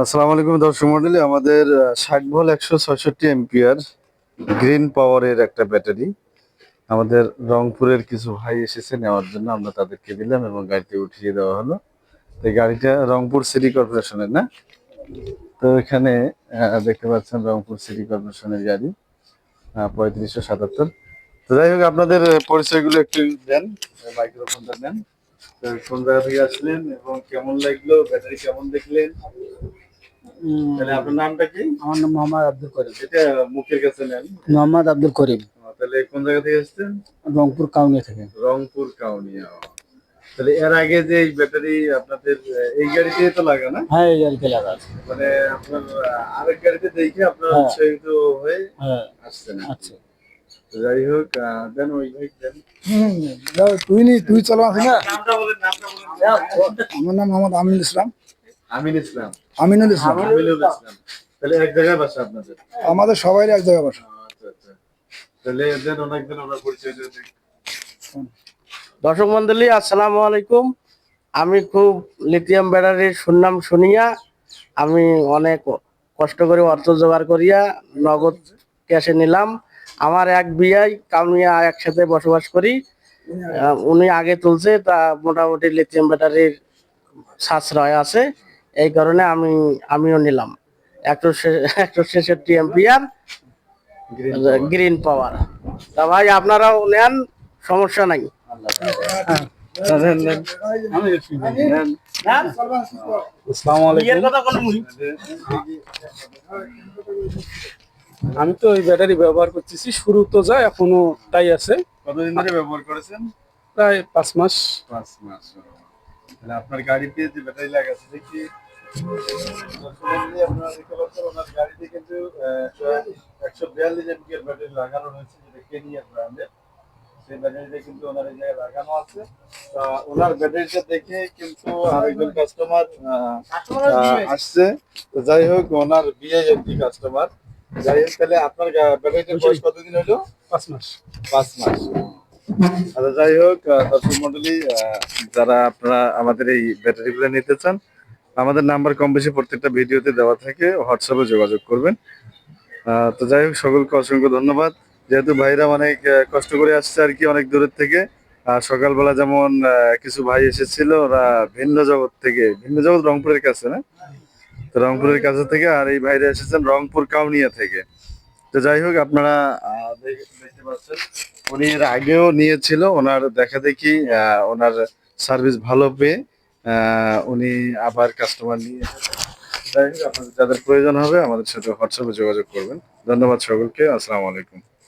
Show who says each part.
Speaker 1: আসসালামু আলাইকুম দর্শক মন্ডলী, আমাদের ষাট ভোল একশো ছয়ষট্টি এমপিআর গ্রিন পাওয়ারের একটা ব্যাটারি। আমাদের রংপুরের কিছু ভাই এসেছে, নেওয়ার জন্য আমরা তাদেরকে দিলাম এবং গাড়িতে উঠিয়ে দেওয়া হলো। তো গাড়িটা রংপুর সিটি কর্পোরেশনের, না? তো এখানে দেখতে পাচ্ছেন রংপুর সিটি কর্পোরেশনের গাড়ি পঁয়ত্রিশশো সাতাত্তর। তো যাই হোক, আপনাদের পরিচয়গুলো একটু দেন, মাইক্রোফোনটা দেন। কোন জায়গা থেকে আসলেন এবং কেমন লাগল, ব্যাটারি কেমন দেখলেন? তাহলে আপনার নামটা কি?
Speaker 2: আমার নাম মোহাম্মদ আব্দুল করিম।
Speaker 1: এটা মুখের কাছে নেন।
Speaker 2: মোহাম্মদ আব্দুল করিম।
Speaker 1: তাহলে কোন জায়গা থেকে এসেছেন?
Speaker 2: রংপুর কাউনিয়া থেকে।
Speaker 1: রংপুর কাউনিয়া তাহলে এর আগে যে এই ব্যাটারি আপনাদের এই গাড়িতে তো লাগা না?
Speaker 2: হ্যাঁ এই কি লাগা আছে।
Speaker 1: মানে আপনার আরেক গাড়িতে দেখে আপনার
Speaker 2: হ্যাঁ।
Speaker 1: উৎসাহিত হয়ে
Speaker 2: হ্যাঁ।
Speaker 1: আসছেন
Speaker 2: আচ্ছা।
Speaker 1: যাই হোক দেন ওই ভাই দেন।
Speaker 2: তুই নি তুই চলো আছে না।
Speaker 1: নামটা নামটা
Speaker 2: আমার নাম মোহাম্মদ আমিনুল ইসলাম।
Speaker 1: আমিন ইসলাম।
Speaker 2: আমিনুল ইসলাম।
Speaker 1: আমিনুল ইসলাম। তাহলে এক জায়গায় বাসা আপনাদের?
Speaker 2: আমাদের সবাই এক জায়গায় বসা।
Speaker 1: আচ্ছা আচ্ছা। তাহলে পরিচয়
Speaker 3: দর্শক মন্ডলী আসসালামু আলাইকুম। আমি খুব লিথিয়াম ব্যাটারির সুনাম শুনিয়া আমি অনেক কষ্ট করে অর্থ জোগাড় করিয়া নগদ ক্যাশে নিলাম। আমার এক বিয়াই কামিয়া একসাথে বসবাস করি। উনি আগে তুলছে তা মোটামুটি লিথিয়াম ব্যাটারির সাশ্রয় আছে। এই কারণে আমি আমিও নিলাম। একশো ছেষট্টি এমপিআর
Speaker 1: গ্রিন
Speaker 3: গ্রিন পাওয়ার তা ভাই আপনারাও নেন সমস্যা নাই।
Speaker 2: আমি তো এই ব্যাটারি ব্যবহার করতেছি শুরু তো যায় এখনও তাই আছে।
Speaker 1: কতদিন ধরে ব্যবহার করেছেন?
Speaker 2: প্রায় পাঁচ মাস।
Speaker 1: পাঁচ মাস তাহলে আপনার গাড়িতে যে ব্যাটারি লাগাচ্ছে দেখি আপনারা দেখতে পাচ্ছেন ওনার গাড়িতে কিন্তু একশো বিয়াল্লিশ এমপিএর ব্যাটারি লাগানো রয়েছে যেটা কেনিয়ার ব্র্যান্ডের। সেই ব্যাটারিটা কিন্তু ওনার এই জায়গায় লাগানো আছে। ওনার ব্যাটারিটা দেখে কিন্তু আরেকজন কাস্টমার আসছে। তো যাই হোক ওনার একটি কাস্টমার যাই হোক তাহলে আপনার ব্যাটারিটার বয়স কতদিন হলো?
Speaker 2: পাঁচ মাস।
Speaker 1: পাঁচ মাস। আচ্ছা যাই হোক দর্শক মন্ডলী যারা আপনারা আমাদের এই ব্যাটারিগুলো নিতে চান, আমাদের নাম্বার কম বেশি প্রত্যেকটা ভিডিওতে দেওয়া থাকে হোয়াটসঅ্যাপে যোগাযোগ করবেন। তো যাই হোক, সকলকে অসংখ্য ধন্যবাদ। যেহেতু ভাইরা অনেক কষ্ট করে আসছে আর কি অনেক দূরের থেকে, আর সকালবেলা যেমন কিছু ভাই এসেছিল, ওরা ভিন্ন জগৎ থেকে, ভিন্ন জগৎ রংপুরের কাছে না? তো রংপুরের কাছে থেকে, আর এই ভাইরা এসেছেন রংপুর কাউনিয়া থেকে। তো যাই হোক, আপনারা দেখতে পাচ্ছেন। উনি এর আগেও নিয়েছিল, ওনার দেখা দেখি ওনার সার্ভিস ভালো পেয়ে উনি আবার কাস্টমার নিয়ে যাই হোক, আপনাদের যাদের প্রয়োজন হবে, আমাদের সাথে হোয়াটসঅ্যাপে যোগাযোগ করবেন। ধন্যবাদ সকলকে, আসসালামু আলাইকুম।